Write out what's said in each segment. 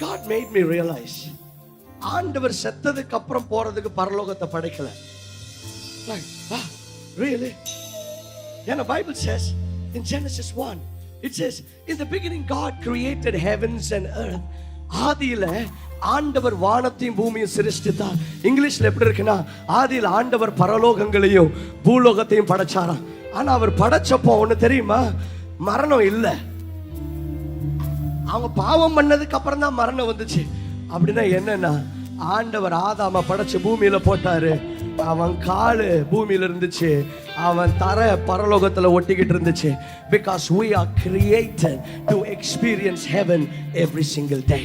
God made me realise ஆண்டவர் செத்ததுக்கு அப்புறம் போறதுக்கு பரலோகத்தை படைக்கல. Like, ஏன்னா Bible says in Genesis 1 it says in the beginning God created heavens and earth. ஆதியில ஆண்டவர் வானத்தையும் பூமியும் சிருஷ்டித்தார். இங்கிலீஷ்ல எப்படி இருக்குன்னா ஆதியில் ஆண்டவர் பரலோகங்களையும் பூலோகத்தையும் படைச்சாராம். ஆனா அவர் படைச்சப்போ ஒண்ணு தெரியுமா? மரணம் இல்லை. அவங்க பாவம் பண்ணதுக்கு அப்புறம் தான் மரணம் வந்துச்சு. அப்படின்னா என்னன்னா ஆண்டவர் ஆதாம படைச்சு பூமியில போட்டாரு. அவன் காலு பூமியில இருந்துச்சு. அவன் தர பரலோகத்துல ஒட்டிக்கிட்டு இருந்துச்சு. Because we are created to experience heaven every single day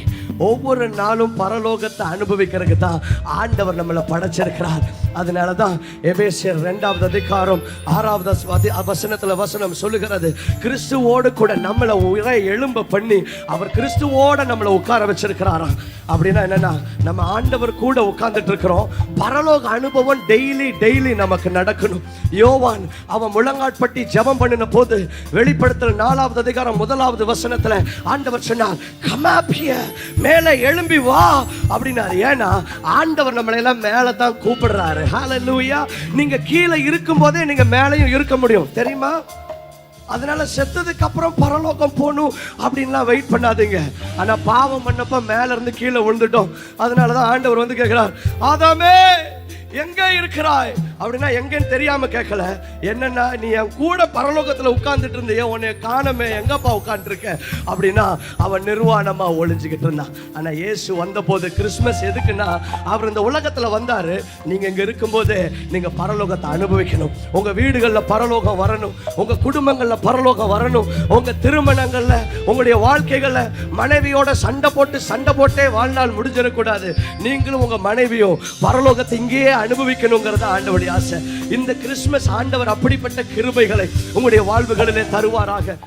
ஒவ்வொரு நாளும் பரலோகத்தை அனுபவிக்கிறதுக்கு தான் ஆண்டவர் நம்மளை படைச்சிருக்கிறார். அதனால தான் எபேசியர் ரெண்டாவது அதிகாரம் ஆறாவது அதி- வசனத்தில் வசனம் சொல்லுகிறது. கிறிஸ்துவோடு கூட நம்மளை உரை எழும்ப பண்ணி அவர் கிறிஸ்துவோட நம்மளை உட்கார வச்சிருக்கிறாராம். அப்படின்னா என்னன்னா நம்ம ஆண்டவர் கூட உட்கார்ந்துட்டு இருக்கிறோம். பரலோக அனுபவம் டெய்லி டெய்லி நமக்கு நடக்கணும். யோவான் அவன் முழங்காட்பட்டி ஜெபம் பண்ணின போது வெளிப்படுத்தல் நாலாவது அதிகாரம் முதலாவது வசனத்தில் ஆண்டவர் சொன்னார் கமாப்பிய மேலே எழும்பி வா. அப்படின்னாரு. ஏன்னா ஆண்டவர் நம்மளை எல்லாம் மேலே தான் கூப்பிடுறாரு. ஹாலலூயா நீங்க கீழே இருக்கும் போதே நீங்க மேலேயும் இருக்க முடியும். தெரியுமா? அதனால செத்ததுக்கு அப்புறம் பரலோகம் போகணும் அப்படின்லாம் வெயிட் பண்ணாதீங்க. ஆனா பாவம் பண்ணப்ப மேல இருந்து கீழே விழுந்துட்டோம். அதனால தான் ஆண்டவர் வந்து கேட்கிறார் ஆதாமே எங்க இருக்கிறாய்? அப்படின்னா எங்கன்னு தெரியாம கேட்கல. என்னன்னா நீ என் கூட பரலோகத்துல உட்கார்ந்துட்டு இருந்தியே உன்னை காணமே எங்கப்பா உட்கார்ந்துருக்க? அப்படின்னா அவன் நிர்வாணமா ஒளிஞ்சுக்கிட்டு இருந்தான். ஆனா இயேசு வந்தபோது கிறிஸ்மஸ் எதுக்குன்னா அவர் இந்த உலகத்துல வந்தாரு. நீங்க இங்க இருக்கும்போதே நீங்க பரலோகத்தை அனுபவிக்கணும். உங்க வீடுகள்ல பரலோகம் வரணும். உங்க குடும்பங்கள்ல பரலோகம் வரணும். உங்க திருமணங்கள்ல உங்களுடைய வாழ்க்கைகள்ல மனைவியோட சண்டை போட்டு சண்டை போட்டே வாழ்நாள் முடிஞ்சிடக்கூடாது. நீங்களும் உங்க மனைவியும் பரலோகத்தை இங்கேயே அனுபவிக்கணுங்கிறத ஆண்டவருடைய ஆசை. இந்த கிறிஸ்துமஸ் ஆண்டவர் அப்படிப்பட்ட கிருபைகளை உங்களுடைய வாழ்வுகளிலே தருவாராக.